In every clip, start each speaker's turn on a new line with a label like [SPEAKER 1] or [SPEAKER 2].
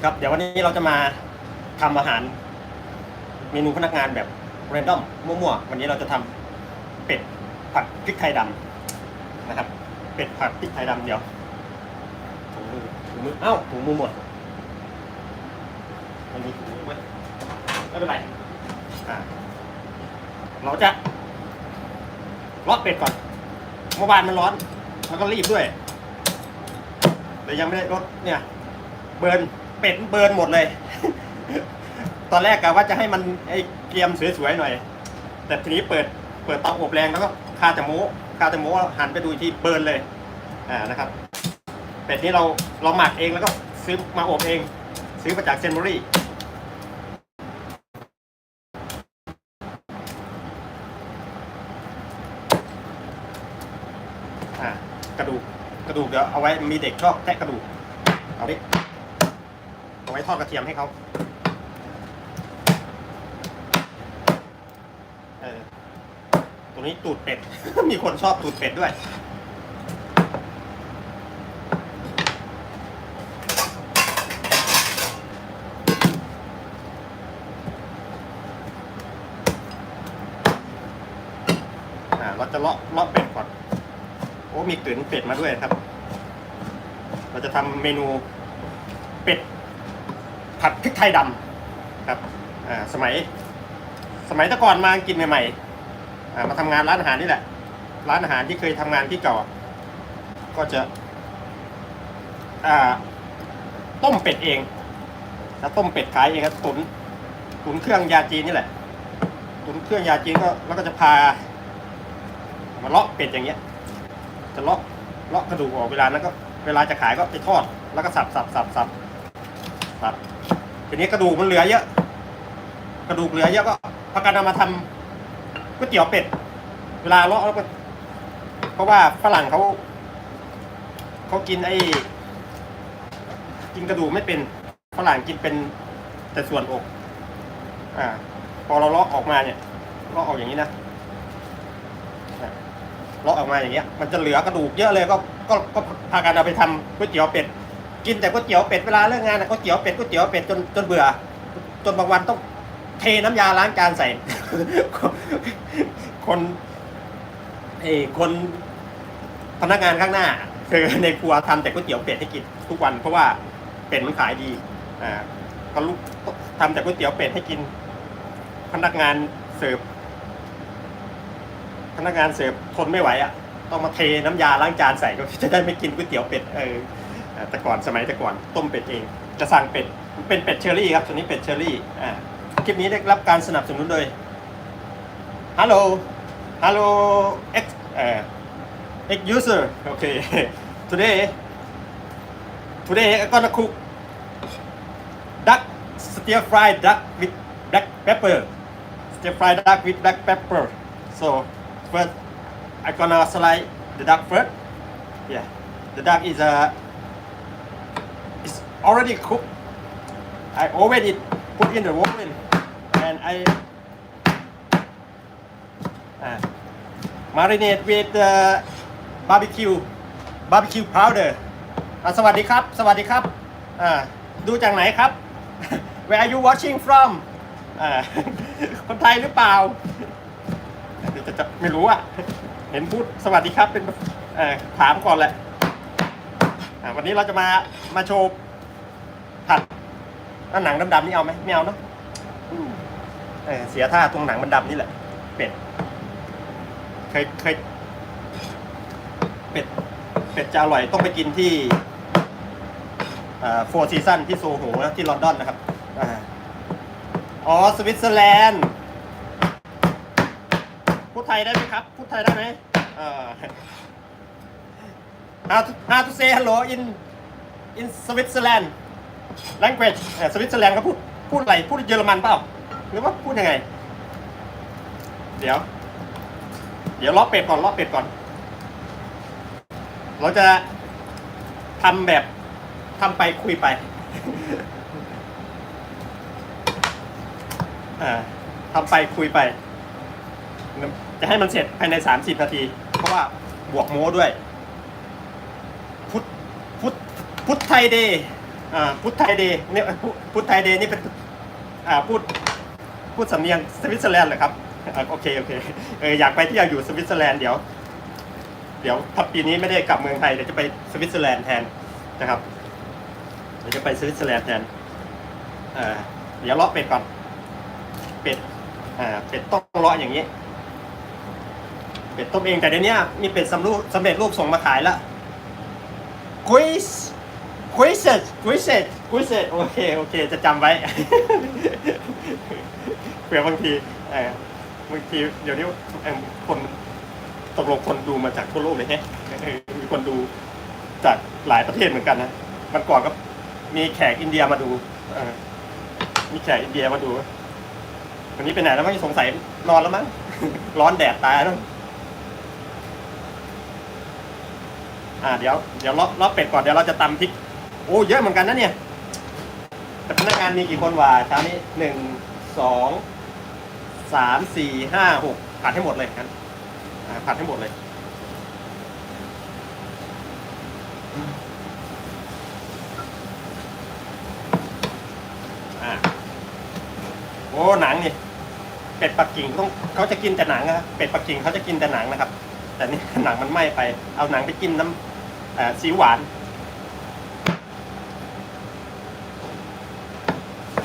[SPEAKER 1] ดีครับ เดี๋ยววันนี้เราจะมาทำอาหาร เมนูพนักงานแบบเรนดอมมั่วๆ วันนี้เราจะทำเป็ดผัดพริกไทยดำนะครับ เป็ดผัดพริกไทยดำเดี๋ยวถุงมือถุงมือเอ้าถุงมือหมดไม่มีถุงมือเว้ไม่เป็นไรอ่าเราจะลาะเป็ดก่อนเมื่อวานมันร้อนแล้วก็รีบด้วยแต่ยังไม่ได้รดเนี่ย เบิร์น เป็ดเบิร์นหมดเลย ตอนแรกกะว่าจะให้มันไอ้เกรียมสวยๆหน่อย แต่ทีนี้เปิดเปิดเตาอบแรงแล้วก็คาแต่โม้คาแต่โม้หันไปดูที่เบิร์นเลย อ่านะครับ เป็ดนี้เราเราหมักเองแล้วก็ซื้อมาอบเอง ซื้อมาจากเซนบุรีกระดูกกระดูกเดี๋ยวเอาไว้มีเด็กชอบแทะกระดูกเอาดิ เอาไว้ทอดกระเทียมให้เขาเออตรงนี้ตูดเป็ด มีคนชอบตูดเป็ดด้วยเราจะเลาะเลาะเป็ดก่อน โอ้มีกลืนเป็ดมาด้วยครับ เราจะทำเมนู ผัดพริกไทยดำครับอ่าสมัย สมัยแตะก่อนมากินใหม่ๆอ่ามาทำงานร้านอาหารนี่แหละ ร้านอาหารที่เคยทำงานที่เก่า ก็จะอ่าต้มเป็ดเองแล้วต้มเป็ดขายเองครับตุนตุนเครื่องยาจีนนี่แหละ ตุนเครื่องยาจีนก็แล้วก็จะพา มาเลาะเป็ดอย่างเงี้ย จะเลาะเลาะกระดูกออกเวลานั้นก็ เวลาจะขายก็ไปทอด แล้วก็สับสับสับสับครับ ทีนี้กระดูกมันเหลือเยอะ กระดูกเหลือเยอะก็พากันเอามาทำก๋วยเตี๋ยวเป็ด เวลาเลาะแล้วก็เพราะว่าฝรั่งเขาเขากินไอ้กินกระดูกไม่เป็นฝรั่งกินเป็นแต่ส่วนอก อ่า พอเราเลาะออกมาเนี่ยเลาะออกอย่างนี้นะเลาะออกมาอย่างเงี้ย มันจะเหลือกระดูกเยอะเลยก็ก็ก็พากันเอาไปทำก๋วยเตี๋ยวเป็ด กินแต่ก๋วยเตี๋ยวเป็ดเวลาเลิกงานนะก๋วยเตี๋ยวเป็ดก๋วยเตี๋ยวเป็ดจนจนเบื่อ จนบางวันต้องเทน้ำยาล้างจานใส่ คนเอ้คนพนักงานข้างหน้าคือในครัวทำแต่ก๋วยเตี๋ยวเป็ดให้กินทุกวัน เพราะว่าเป็ดมันขายดีอ่าก็ลูกทำแต่ก๋วยเตี๋ยวเป็ดให้กิน พนักงานเสิร์ฟพนักงานเสิร์ฟทนไม่ไหวอะต้องมาเทน้ำยาล้างจานใส่ก็จะได้ไม่กินก๋วยเตี๋ยวเป็ดเออ แต่ก่อนสมัยแต่ก่อนต้มเป็ดเอง จะสั่งเป็ดเป็นเป็ดเชอรี่ครับตัวนี้เป็ดเชอรี่อ่าคลิปนี้ได้รับการสนับสนุนโดยฮัลโหลฮัลโหล X เอ่อ X user โอเค today today I gonna cook duck stir fried duck with black pepper stir fried duck with black pepper so first I gonna slide the duck first yeah the duck is a already cooked. I already put in the oven and I uh, marinate with uh, barbecue barbecue powder อะสวัสดีครับ สวัสดีครับอ่าดูจากไหนครับ Where are you watching from อ่าคนไทยหรือเปล่าจะจะไม่รู้อะ เห็นพูดสวัสดีครับเป็นถามก่อนแหละะวันนี้เราจะมามาโชว์ ผัดอะหนังดำๆนี่เอาไหมไม่เอาเนอะเออเสียท่าตรงหนังมันดำนี่แหละ เป็ด เคยเคยเป็ด เป็ดจะอร่อยต้องไปกินที่โฟร์ซีซันที่โซโหนะที่ลอนดอนนะครับอ๋อ สวิตเซอร์แลนด์พูดไทยได้ไหมครับ พูดไทยได้ไหมอ่า how to how to say hello in in Switzerland language เอ่อสวิตเซอร์แลนด์เขาพูดพูดอะไรพูดเยอรมันเปล่าหรือว่าพูดยังไง เดี๋ยว เดี๋ยวล้อเป็ดก่อนล้อเป็ดก่อน เราจะทำแบบทำไปคุยไปทำไปคุยไป จะให้มันเสร็จภายใน 30 นาที เพราะว่าบวกโม้ด้วย พุทธพุทธพุทธไทยเดย์ อ่าพุทธไทยเดย์เนี่ยพุพุทธไทยเดย์นี่เป็นอ่าพูดพูดสำเนียงสวิตเซอร์แลนด์เหรอครับอ่าโอเคโอเคเอออยากไปเที่ยวอยู่สวิตเซอร์แลนด์เดี๋ยว เดี๋ยวถ้าปีนี้ไม่ได้กลับเมืองไทยเดี๋ยวจะไปสวิตเซอร์แลนด์แทนนะครับเดี๋ยวจะไปสวิตเซอร์แลนด์แทนเอ่อเดี๋ยวเลาะเป็ดก่อน เป็ดอ่าเป็ดต้องเลาะอย่างนี้ เป็ดต้มเองแต่เดี๋ยวนี้มีเป็ดสำรูปสำเร็จรูปส่งมาขายแล้วกุยส กุยเซตกุยเซตกุยเซตโอเคโอเค จะจำไว้ เผื่อบางทีเออบางทีเดี๋ยวนี้คนตกลงคนดูมาจากทั่วโลกเลยแฮะมีคนดูจากหลายประเทศเหมือนกันนะมันก่อนก็มีแขกอินเดียมาดูมีแขกอินเดียมาดู วันนี้ไปไหนแล้วไม่สงสัยนอนแล้วมั้งร้อนแดดตายแล้วอ่าเดี๋ยวเดี๋ยวเลาะเลาะเป็ดก่อนเดี๋ยวเราจะตำพริก โอ้เยอะเหมือนกันนะเนี่ยแต่พนักงานมีกี่คนวะเช้านี้หนึ่งสองสามสี่ห้าหกผัดให้หมดเลยกันผัดให้หมดเลยอ่าโอ้หนังนี่เป็ดปักกิ่งต้องเขาจะกินแต่หนังนะครับเป็ดปักกิ่งเขาจะกินแต่หนังนะครับ แต่นี่หนังมันไหม้ไปเอาหนังไปกินน้ำซีหวาน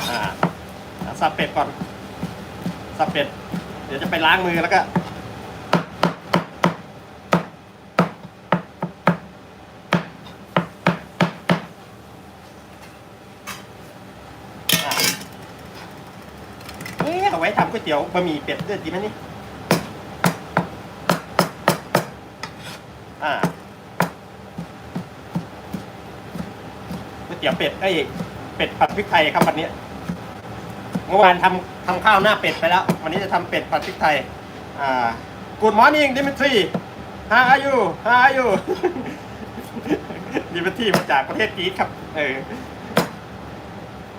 [SPEAKER 1] อ่าอ่า สับเป็ดก่อน สับเป็ด เดี๋ยวจะไปล้างมือแล้วก็ เอ๊ะเอาไว้ทำก๋วยเตี๋ยวบะหมี่เป็ดด้วยดีไหมนี่ อ่าก๋วยเตี๋ยวเป็ดไอ้เป็ดผัดพริกไทยครับวันนี้ เมื่อวานทำทำข้าวหน้าเป็ดไปแล้ว วันนี้จะทำเป็ดผัดพริกไทยอ่า Good morning Dimitri How are you How are you ดิมิทรีมาจากประเทศกรีซครับ เออ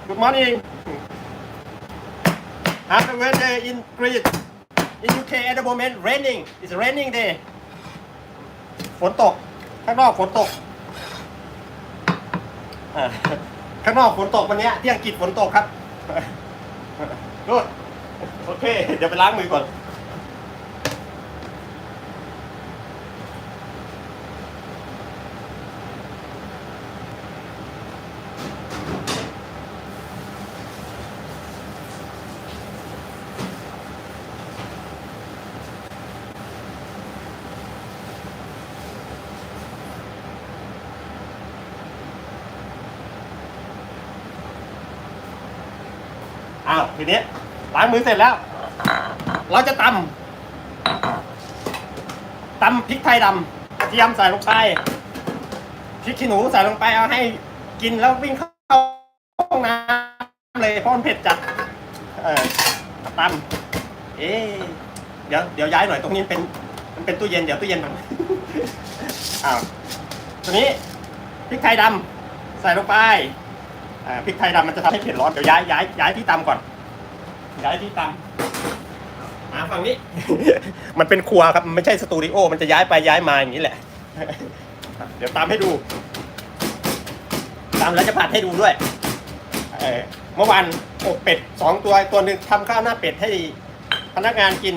[SPEAKER 1] Good morning How the weather in Greece in UK at the moment raining it's raining day ฝนตก ข้างนอกฝนตกข้างนอกฝนตกวันนี้ที่อังกฤษฝนตกครับ โอเค เดี๋ยวไปล้างมือก่อน อ้าวทีนี้ล้างมือเสร็จแล้ว เราจะตำตำพริกไทยดำกระเทียมใส่ลงไปพริกขี้หนูใส่ลงไปเอาให้กินแล้ววิ่งเข้าห้องน้ำเลยเพราะมันเผ็ดจัดเออตำเอ๊เดี๋ยวเดี๋ยวย้ายหน่อยตรงนี้เป็นมันเป็นตู้เย็นเดี๋ยวตู้เย็นมันอ้าวตัวนี้พริกไทยดำใส่ลงไป พริกไทยดำมันจะทำให้เผ็ดร้อน เดี๋ยวย้ายย้ายย้ายที่ตำก่อน ย้ายที่ตำมาฝั่งนี้ มันเป็นครัวครับ มันไม่ใช่สตูดิโอ มันจะย้ายไปย้ายมาอย่างนี้แหละ เดี๋ยวตามให้ดูตามแล้วจะผัดให้ดูด้วยเออเมื่อวานอบเป็ดสองตัวตัวหนึ่งทำข้าวหน้าเป็ดให้พนักงานกิน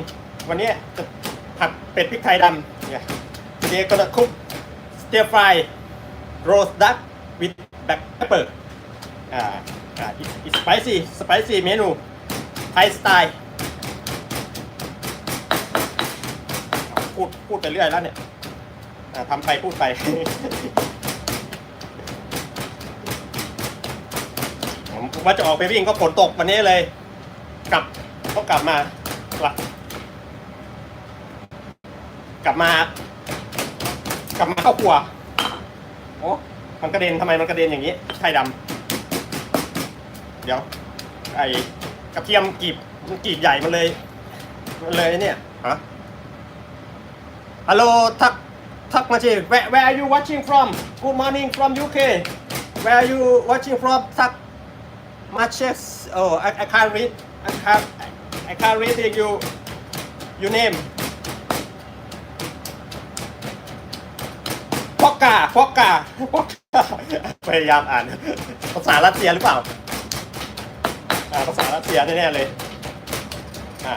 [SPEAKER 1] วันนี้จะผัดเป็ดพริกไทยดำเนี่ยเดี๋ยวก็จะคุกสเตียฟรายโรสดักวิดแบ็คเปเปอร์ อ่าอ่าอีสไปซี่สไปซี่เมนูไทยสไตล์พูดพูดไปเรื่อยแล้วเนี่ยอ่าทำไปพูดไปผมว่าจะออกไปวิ่งก็ฝนตกวันนี้เลย กลับก็กลับมากลับกลับมา กลับมาเข้าครัวโอ้มันกระเด็นทำไมมันกระเด็นอย่างนี้ไข่ดำ ดี๋ยวไอ้กระเทียมกรีบมันกรีบใหญ่มันเลย มันเลยเนี่ยฮะฮัลโหลทักทักมาสิ where where are you watching from good morning from UK where are you watching from ทักมาเช็ค oh I I can't read I can't I can't read you your name พอกกาฟอกกาฟอกกาพยายามอ่านภาษารัสเซียหรือเปล่า อ่าภาษารัสเซียแน่ๆเลยอ่า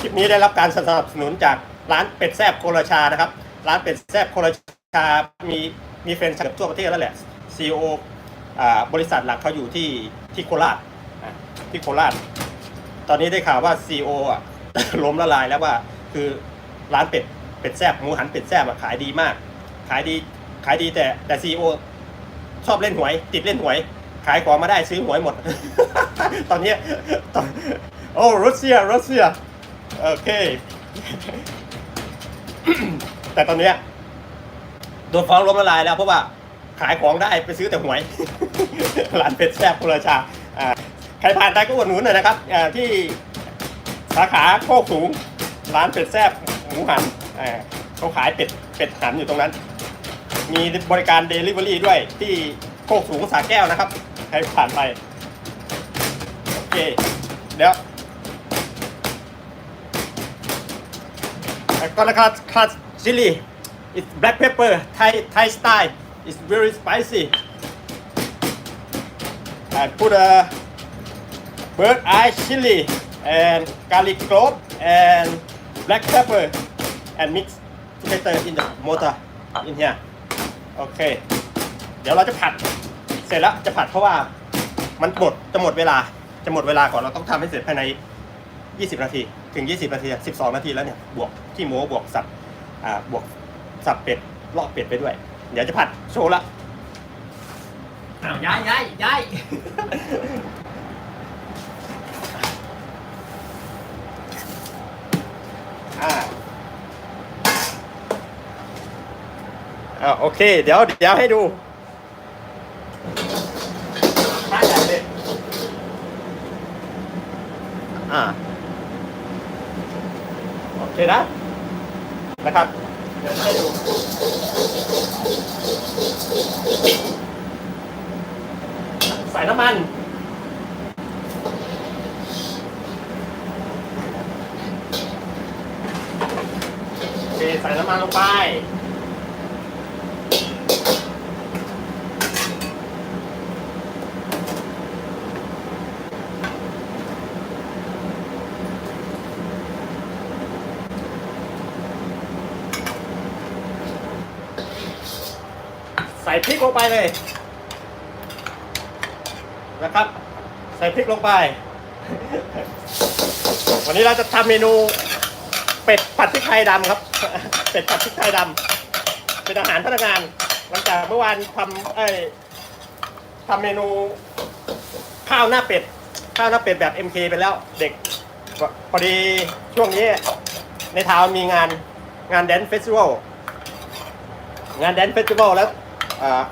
[SPEAKER 1] คลิปนี้ได้รับการสนับสนุนจากร้านเป็ดแซบโคราชานะครับ ร้านเป็ดแซบโคราชา มีมีแฟรนไชส์ทั่วประเทศแล้วแหละ CEO อ่าบริษัทหลักเขาอยู่ที่ที่โคราชที่โคราช ตอนนี้ได้ข่าวว่า CEO อะล้มละลายแล้วว่า คือร้านเป็ดเป็ดแซบหมูหันเป็ดแซบอะขายดีมาก ขายดีขายดีแต่แต่ CEO ชอบเล่นหวย ติดเล่นหวย ขายของมาได้ซื้อหวยหมด ตอนนี้ตอนโอ้รัสเซียรัสเซียโอเค แต่ตอนนี้โดนฟ้องล้มละลายแล้วเพราะว่าขายของได้ไปซื้อแต่หวยร้านเป็ดแซ่บพลชาอ่าใครผ่านไปก็อุดหนุนหน่อยนะครับที่สาขาโคกสูง ร้านเป็ดแซ่บหมูหันเขาขายเป็ดเป็ดหันอยู่ตรงนั้น มีบริการเดลิเวอรี่ด้วยที่โคกสูงสาแก้วนะครับ ใครผ่านไป โอเค เดี๋ยวก็นะครับคลาสชิลลี่ it's black pepper Thai Thai style it's very spicy I put a bird eye chili and garlic clove and black pepper and mix together in the mortar in here โอเค เดี๋ยวเราจะผัด เสร็จแล้วจะผัดเพราะว่ามันหมดจะหมดเวลาจะหมดเวลาก่อนเราต้องทำให้เสร็จภายใน 20 นาที ถึง 20 นาที 12 นาทีแล้วเนี่ยบวกขี้หมูบวกสับอ่าบวกสับเป็ดลอกเป็ดไปด้วย เดี๋ยวจะผัดโชว์ละ
[SPEAKER 2] อ้าวย้ายย้ายย้าย
[SPEAKER 1] อ่าโอเค เดี๋ยวเดี๋ยวให้ดูป้าใหญ่เลยอ่าโอเคนะนะครับเดี๋ยวให้ดูใส่น้ำมันโอเคใส่น้ำมันลงไป พริกลงไปเลยนะครับ ใส่พริกลงไป วันนี้เราจะทำเมนูเป็ดผัดพริกไทยดำครับ เป็ดผัดพริกไทยดำเป็นอาหารพนักงานหลังจากเมื่อวานทำเอ้ทำเมนูข้าวหน้าเป็ด ข้าวหน้าเป็ดแบบ MK ไปแล้วเด็กพอดีช่วงนี้ในทาวมีงานงานแดนเฟสติวัลงานแดนเฟสติวัลแล้ว อ่า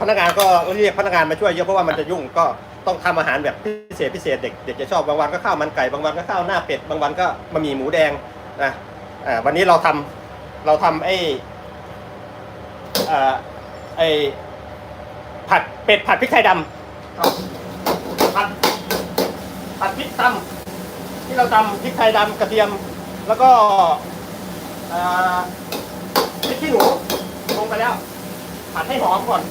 [SPEAKER 1] พนักงานก็เรียกพนักงานมาช่วยเยอะเพราะว่ามันจะยุ่งก็ต้องทำอาหารแบบพิเศษพิเศษเด็กเด็กจะชอบบางวันก็ข้าวมันไก่บางวันก็ข้าวหน้าเป็ดบางวันก็บะหมี่หมูแดงนะอ่าวันนี้เราทำเราทำไอ้อ่าไอ้ผัดเป็ดผัดพริกไทยดำผัดผัดพริกตำที่เราตำพริกไทยดำกระเทียม แล้วก็อ่าพริกขี้หนูลงไปแล้ว ผัดให้หอมก่อน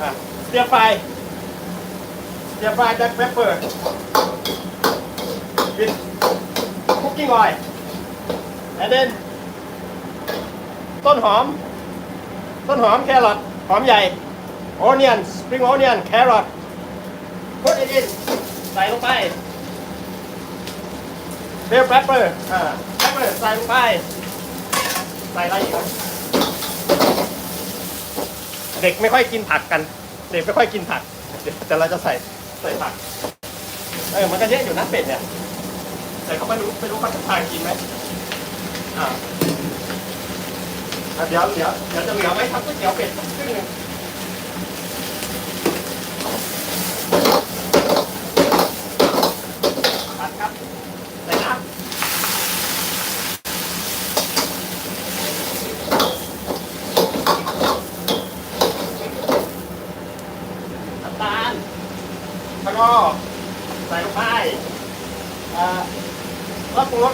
[SPEAKER 1] อเตียร์ไฟเตียร์ไฟแบล็คเปปเปอร์วิดคุกกิ้งออยล์แอนเดนต้นหอม ต้นหอมแครอทหอมใหญ่ onion spring onion carrot put it in ใส่ลงไป bell pepper อ่า pepper ใส่ลงไป ใส่อะไรอีก เด็กไม่ค่อยกินผักกัน เด็กไม่ค่อยกินผักเดี๋ยวแต่เราจะใส่ใส่ผักเออมันก็เยอะอยู่นะเป็ดเนี่ยแต่เขาไม่รู้ไม่รู้เขาจะทานกินไหมอ่าเดี๋ยวเดี๋ยวเดี๋ยวจะเหลือไว้ทำก๋วยเตี๋ยวเป็ดครึ่งหนึ่ง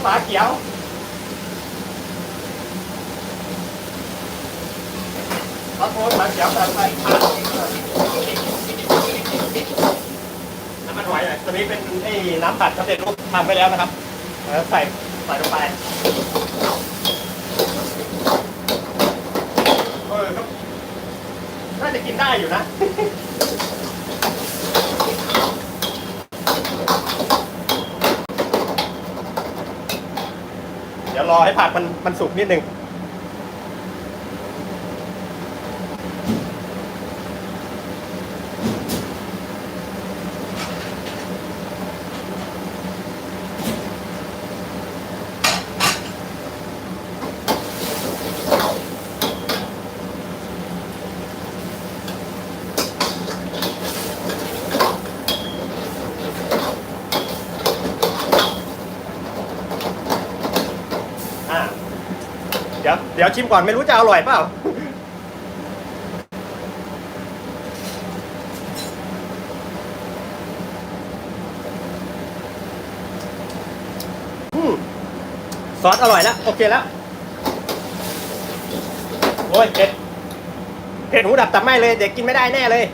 [SPEAKER 1] ฝาเขียวพระโพธิ์ฝาเขียวตบมไปน้ำมันหอยอะตัวนี้เป็นไอ้น้ำผัดสำเร็จรูปทำไปแล้วนะครับแล้วใส่ใส่ลงไปเออคน่าจะกินได้อยู่นะ รอให้ผักมันมันสุกนิดนึง ดี๋ยวเดี๋ยวชิมก่อนไม่รู้จะอร่อยเปล่าอืมซอสอร่อยแล้ว โอเคแล้ว โอ้ยเผ็ดเผ็ดหูดับตับไหมเลย เด็กกินไม่ได้แน่เลย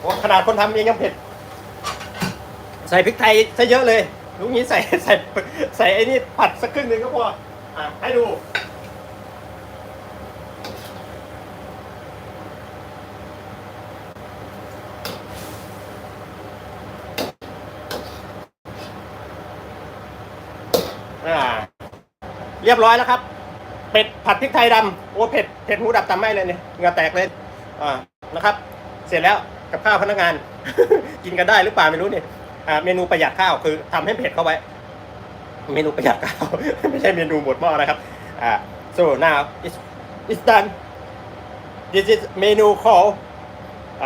[SPEAKER 1] โอ้ขนาดคนทำเองยังเผ็ด ใส่พริกไทยซะเยอะเลย ลูกนี้ใส่ใส่ใส่ไอ้นี่ผัดสักครึ่งหนึ่งก็พออะให้ดู อ่า เรียบร้อยแล้วครับ เป็ดผัดพริกไทยดำโอ้เผ็ดเผ็ดหูดับตามไหมเลยเนี่ยเหงื่อแตกเลย อ่านะครับ เสร็จแล้วกับข้าวพนักงาน กินกันได้หรือเปล่าไม่รู้เนี่ย อ่าเมนูประหยัดข้าวคือทำให้เผ็ดเข้าไว้ เมนูประหยัดข้าว ไม่ใช่เมนูหมดหม้อนะครับอ่า so now it's it's done this is menu called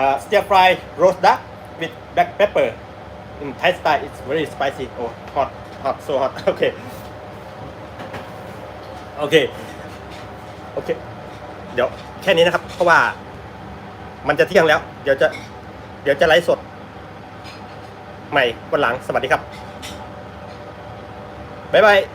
[SPEAKER 1] uh, stir fry roast duck with black pepper in Thai style it's very spicy oh hot hot so hot okay โอเคโอเค เดี๋ยวแค่นี้นะครับ เพราะว่ามันจะเที่ยงแล้ว เดี๋ยวจะ เดี๋ยวจะไลฟ์สด ใหม่วันหลังสวัสดีครับบ๊ายบาย